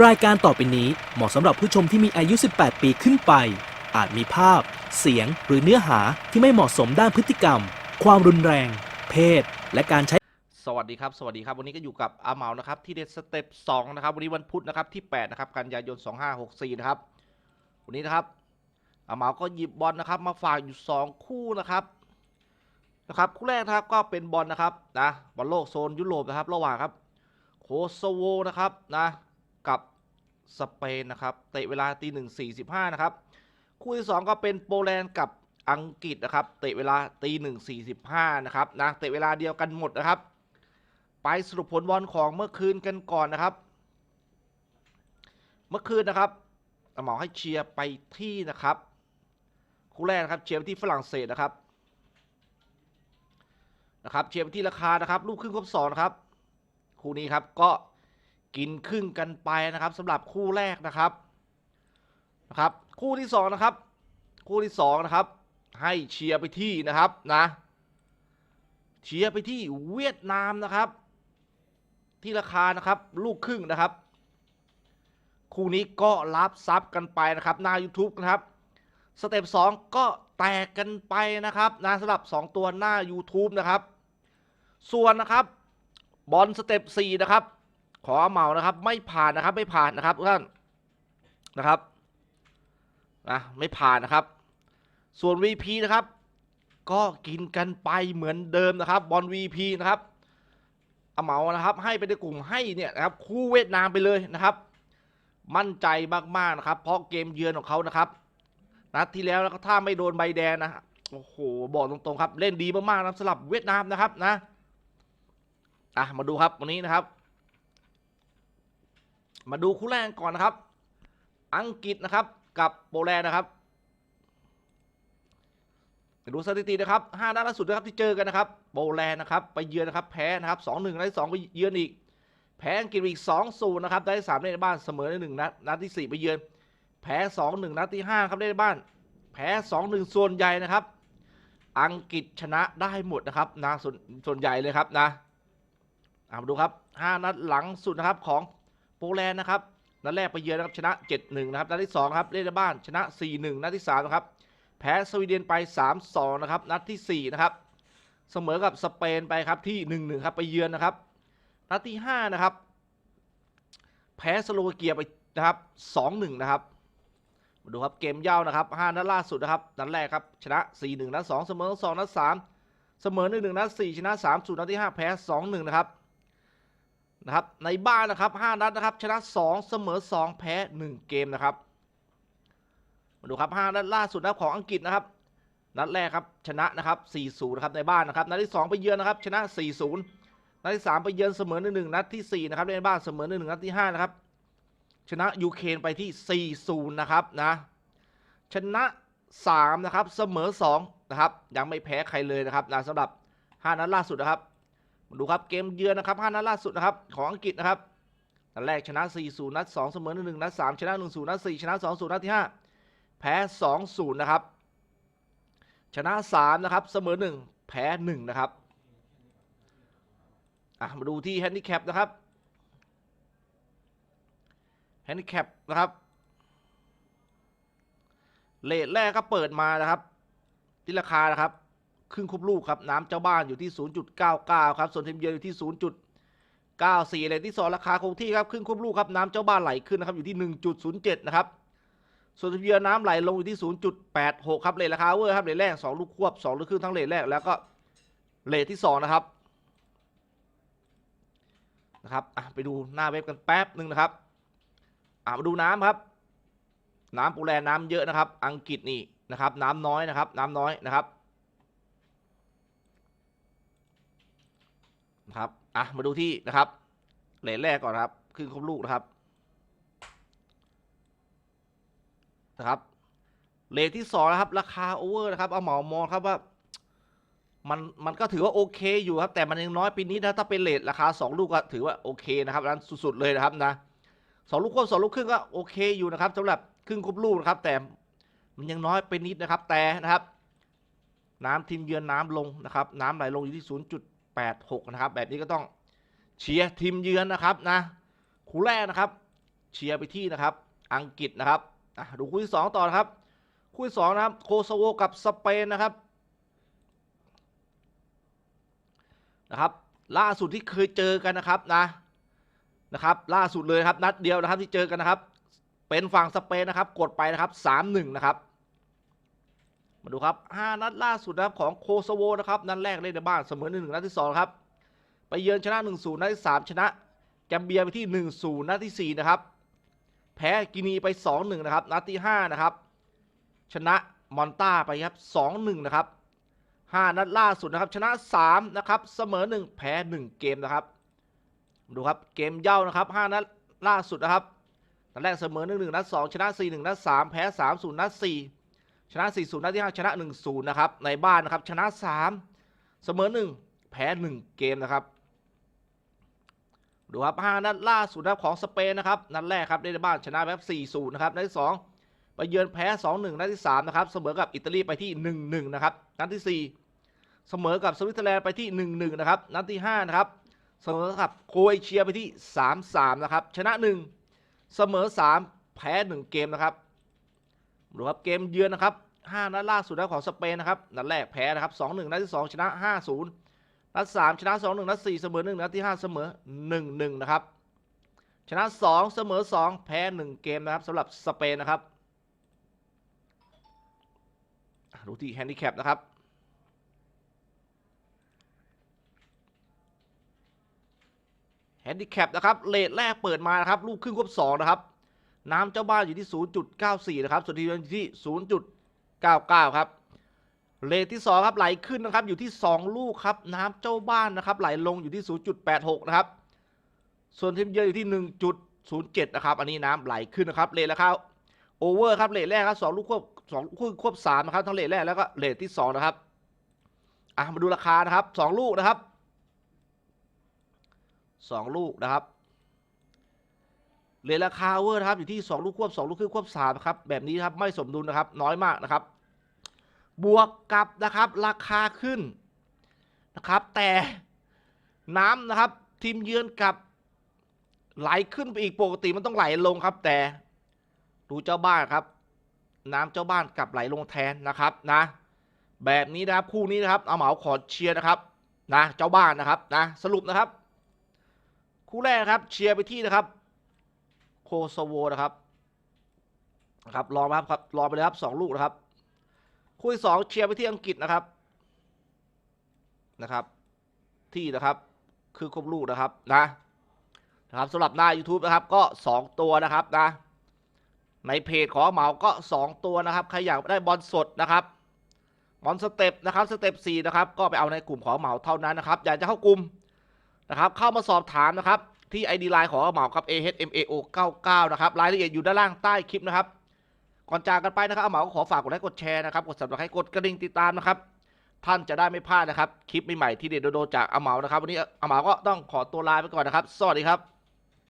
รายการต่อไปนี้เหมาะสำหรับผู้ชมที่มีอายุ 18 ปีขึ้นไป อาจมีภาพ เสียง หรือเนื้อหาที่ไม่เหมาะสมด้านพฤติกรรม ความรุนแรง เพศ และการใช้ สวัสดีครับ สวัสดีครับ วันนี้ก็อยู่กับอาเหมานะครับ ที่เด็ดสเต็ป2นะครับ วันนี้วันพุธนะครับที่ 8 นะครับ กันยายน 2564 นะครับ วันนี้นะครับอาเหมาก็หยิบบอลนะครับ มาฝากอยู่ 2 คู่นะครับนะครับคู่แรกนะครับก็เป็นบอลนะครับนะบอลโลกโซนยุโรปนะครับ ระหว่างครับโคโซโวนะครับนะ กับสเปนนะครับ เตะเวลาตีหนึ่งสี่สิบห้านะครับ คู่ที่2ก็เป็นโปแลนด์กับอังกฤษนะครับ เตะเวลาตีหนึ่งสี่สิบห้านะครับนะเตะเวลาเดียวกันหมดนะครับ ไปสรุปผลบอลของเมื่อคืนกันก่อนนะครับ เมื่อคืนนะครับหมอให้เชียร์ไปที่นะครับ คู่แรกนะครับเชียร์ไปที่ฝรั่งเศสนะครับนะครับเชียร์ไปที่ราคานะครับ ลูกครึ่งครบสองนะครับ คู่นี้ครับก็ กินครึ่งกันไปนะครับสำหรับคู่แรกนะครับนะครับคู่ที่สองนะครับคู่ที่สองนะครับให้เชียร์ไปที่นะครับนะเชียร์ไปที่เวียดนามนะครับ ที่ราคานะครับลูกครึ่งนะครับ คู่นี้ก็รับซับกันไปนะครับหน้า YouTube นะครับสเต็ป2ก็แตกกันไปนะครับนะสำหรับ 2 ตัวหน้า YouTube นะครับ ส่วนนะครับบอลสเต็ป4นะครับ ขอเมานะครับ ไม่ผ่านนะครับ ไม่ผ่านนะครับทุกท่านนะครับนะไม่ผ่านนะครับ ส่วน VP นะครับ ก็กินกันไปเหมือนเดิมนะครับ บอล VP นะครับเอาเมานะครับ ให้ไปในกลุ่มให้เนี่ยนะครับ คู่เวียดนามไปเลยนะครับ มั่นใจมากๆนะครับ เพราะเกมเยือนของเขานะครับนัดที่แล้วแล้วก็ถ้าไม่โดนใบแดงนะฮะโอ้โหบอกตรงๆครับ เล่นดีมากๆนะสำหรับเวียดนามนะครับนะอะมาดูครับวันนี้นะครับ มาดูคู่แรกก่อนนะครับ อังกฤษนะครับกับโปแลนด์นะครับดูสถิตินะครับห้านัดล่าสุดนะครับที่เจอกันนะครับโปแลนด์นะครับไปเยือนนะครับแพ้นะครับสองหนึ่งนัดที่สองไปเยือนอีก แพ้อังกฤษอีกสองศูนย์นะครับได้สามในบ้านเสมอในหนึ่งนัดนัดที่สี่ไปเยือน แพ้สองหนึ่งนัดที่ห้าครับเล่นในบ้าน แพ้สองหนึ่งส่วนใหญ่นะครับ อังกฤษชนะได้หมดนะครับนะส่วนส่วนใหญ่เลยครับนะอะมาดูครับห้านัดหลังสุดนะครับของ โปแลนด์นะครับนัดแรกไปเยือนนะครับชนะ 7-1 นะครับนัดที่2ครับเล่นในบ้านชนะ 4-1 นัดที่3นะครับแพ้สวีเดนไป 3-2 นะครับนัดที่4นะครับเสมอกับสเปนไปครับที่ 1-1 ครับไปเยือนนะครับนัดที่5นะครับแพ้สโลวาเกียไปนะครับ 2-1 นะครับมาดูครับเกมยาวนะครับ5นัดล่าสุดนะครับนัดแรกครับชนะ 4-1 นัด2เสมอ2นัด3เสมอ 1-1 นัด4ชนะ3-0 นัดที่ 5 แพ้ 2-1 นะครับ นะครับในบ้านนะครับ 5 นัดนะครับ ชนะ 2 เสมอ 2 แพ้ 1 เกมนะครับ มาดูครับ 5 นัดล่าสุดนะของอังกฤษนะครับ นัดแรกครับชนะนะครับ 4-0 นะครับในบ้านนะครับ นัดที่ 2 ไปเยือนนะครับ ชนะ 4-0 นัดที่ 3 ไปเยือนเสมอ 1-1 นัดที่ 4 นะครับในบ้านเสมอ 1-1 นัดที่ 5 นะครับ ชนะยูเครนไปที่ 4-0 นะครับนะ ชนะ3นะครับ เสมอ 2 นะครับ ยังไม่แพ้ใครเลยนะครับนะสำหรับ 5 นัดล่าสุดนะครับ มาดูครับเกมเยือนนะครับ5นัดล่าสุดนะครับของอังกฤษนะครับนัดแรกชนะ 4-0 นัด 2 เสมอ1-1นัด 3 ชนะ 1-0 นัด 4 ชนะ 2-0 นัดที่ 5 แพ้ 2-0 นะครับ ชนะ 3 นะครับ เสมอ 1 แพ้ 1 นะครับ อะ มาดูที่แฮนดิแคปนะครับ แฮนดิแคปนะครับ เลทแรกก็เปิดมานะครับ ที่ราคานะครับ ครึ่งคุบลูกครับน้ำเจ้าบ้านอยู่ที่ 0.99 ครับ ส่วนทีมเยือนอยู่ที่ 0.94เลยที่สองราคาคงที่ครับครึ่งคุบลูกครับน้ำเจ้าบ้านไหลขึ้นนะครับอยู่ที่ 1.07 นะครับส่วนทีมเยือนน้ำไหลลงอยู่ที่ 0.86 ครับเลทราคาเวอร์ครับเลทแรก 2 ลูกควบ 2 ลูกครึ่งทั้งเลทแรกแล้วก็เลทที่ 2 นะครับนะครับอะไปดูหน้าเว็บกันแป๊บหนึ่งนะครับอะมาดูน้ำครับ น้ำโปแลนด์น้ำเยอะนะครับ อังกฤษนี่นะครับ น้ำน้อยนะครับ น้ำน้อยนะครับ นะครับ อะ มาดูที่นะครับ เหลทแรกก่อนนครับครึ่งครบลูกนะครับ นะครับ เหลทที่สองนะครับ ราคาโอเวอร์นะครับ เอาเหมามองครับว่า มัน มันก็ถือว่าโอเคอยู่ครับ แต่มันยังน้อยปีนี้นะ ถ้าเป็นเลทราคาสองลูกก็ถือว่าโอเคนะครับนั้นสุดๆเลยนะครับนะสองลูกควบสองลูกครึ่งก็โอเคอยู่นะครับสำหรับครึ่งครบลูกนะครับ แต่มันยังน้อยไปนิดนะครับ แต่นะครับ น้ำทีมเยือนน้ำลงนะครับ น้ำไหลลงอยู่ที่ 8 6 นะครับ แบบนี้ก็ต้องเชียร์ทีมเยือนนะครับนะคู่แรกนะครับ เชียร์ไปที่นะครับ อังกฤษนะครับดูคู่ที่สองต่อนะครับ คู่ที่สองนะครับโคโซโวกับสเปนนะครับนะครับล่าสุดที่เคยเจอกันนะครับนะนะครับ ล่าสุดเลยครับนัดเดียวนะครับที่เจอกันนะครับ เป็นฝั่งสเปนนะครับ กดไปนะครับสามหนึ่งนะครับ มาดูครับห้านัดล่าสุดนะครับของโคโซโวนะครับนัดแรกเล่นในบ้านเสมอหนึ่งนัดที่สองครับ ไปเยือนชนะ1นนัดที่สามชนะแกมเบียไปที่1นนัดที่สี่นะครับ แพ้กินีไป 2-1 นะครับ นัดที่ 5 นะครับ ชนะมอนตาไปครับ 2-1 นะครับ 5 นัดล่าสุดนะครับ ชนะ 3 นะครับ เสมอ 1 แพ้ 1 เกมนะครับ ดูครับเกมเย่านะครับ 5 นัดล่าสุดนะครับนัดแรกเสมอ 1-1 นัด 2 ชนะ 4-1 นัด 3 แพ้ 3-0 นัด 4 ชนะ 4-0 นัดที่ 5 ชนะ 1-0 นะครับ ในบ้านนะครับ ชนะ 3 เสมอ 1 แพ้ 1 เกมนะครับ ดูครับ 5 นัดล่าสุดนะครับของสเปนนะครับ นัดแรกครับในบ้านชนะแบบ4-0 นะครับ นัดที่ 2 ไปเยือนแพ้ 2-1 นัดที่ 3 นะครับ เสมอกับอิตาลีไปที่ 1-1 นะครับ นัดที่ 4 เสมอกับสวิตเซอร์แลนด์ไปที่ 1-1 นะครับ นัดที่ 5 นะครับ เสมอกับโครเอเชียไปที่ 3-3 นะครับ ชนะ 1 เสมอ 3 แพ้ 1 เกมนะครับ ดูครับเกมเยือนนะครับ5นัดล่าสุดนะของสเปนนะครับนัดแรกแพ้นะครับ2-1นัดที่2ชนะ 5-0 นัดสามชนะสองหนึ่งนัดสี่เสมอหนึ่งนัดที่ห้าเสมอหนึ่งหนึ่งนะครับ ชนะสองเสมอสองแพ้หนึ่งเกมนะครับสำหรับสเปนนะครับดูที่แฮนดิแคปนะครับแฮนดิแคปนะครับเลทแรกเปิดมานะครับลูกครึ่งควบสองนะครับ น้ำเจ้าบ้านอยู่ที่ 0.94 นะครับ ส่วนทีมอยู่ที่ 0.99 ครับเลทที่ 2 ครับไหลขึ้นนะครับอยู่ที่ 2 ลูกครับน้ำเจ้าบ้านนะครับไหลลงอยู่ที่ 0.86 นะครับ ส่วนทีมเยือนอยู่ที่ 1.07 นะครับ อันนี้น้ำไหลขึ้นนะครับเลทแล้วครับโอเวอร์ครับเลทแรกครับสองลูกควบสองคู่ควบสามนะครับทั้งเลทแรกแล้วก็เลทที่2นะครับอะมาดูราคานะครับ2ลูกนะครับ2ลูกนะครับ เลทราคาเวอร์นะครับอยู่ที่ 2 ลูกควบ 2 ลูกครึ่งควบ3ครับแบบนี้ครับไม่สมดุลนะครับน้อยมากนะครับ บวกกับนะครับราคาขึ้นนะครับ แต่น้ำนะครับ ทีมเยือนกับไหลขึ้นไปอีกปกติมันต้องไหลลงครับ แต่ดูเจ้าบ้านครับ น้ำเจ้าบ้านกลับไหลลงแทนนะครับนะ แบบนี้นะครับคู่นี้นะครับเอาเหมาขอเชียร์นะครับนะเจ้าบ้านนะครับนะสรุปนะครับ คู่แรกนะครับเชียร์ไปที่นะครับ โคโซโวนะครับนะครับรอมาครับรอไปเลยครับสองลูกนะครับ คู่ที่สองเชียร์ไปที่อังกฤษนะครับนะครับ ที่นะครับคือครบลูกนะครับนะนะครับสำหรับหน้า YouTube นะครับก็ 2 ตัวนะครับนะในเพจของเหมาก็ 2 ตัวนะครับใครอยากได้บอลสดนะครับบอลสเต็ปนะครับสเต็ป4นะครับก็ไปเอาในกลุ่มของเหมาเท่านั้นนะครับ อยากจะเข้ากลุ่มนะครับ เข้ามาสอบถามนะครับ ที่ ID Line ของเหมาครับ ahmao 99 นะครับรายละเอียดอยู่ด้านล่างใต้คลิปนะครับ ก่อนจากกันไปนะครับอาเหมาก็ขอฝากกดไลค์กดแชร์นะครับกด subscribe กดกระดิ่งติดตามนะครับ ท่านจะได้ไม่พลาดนะครับ คลิปใหม่ๆที่เด็ดโดๆจากอาเหมานะครับ วันนี้อาเหมาก็ต้องขอตัวลาไปก่อนนะครับ สวัสดีครับ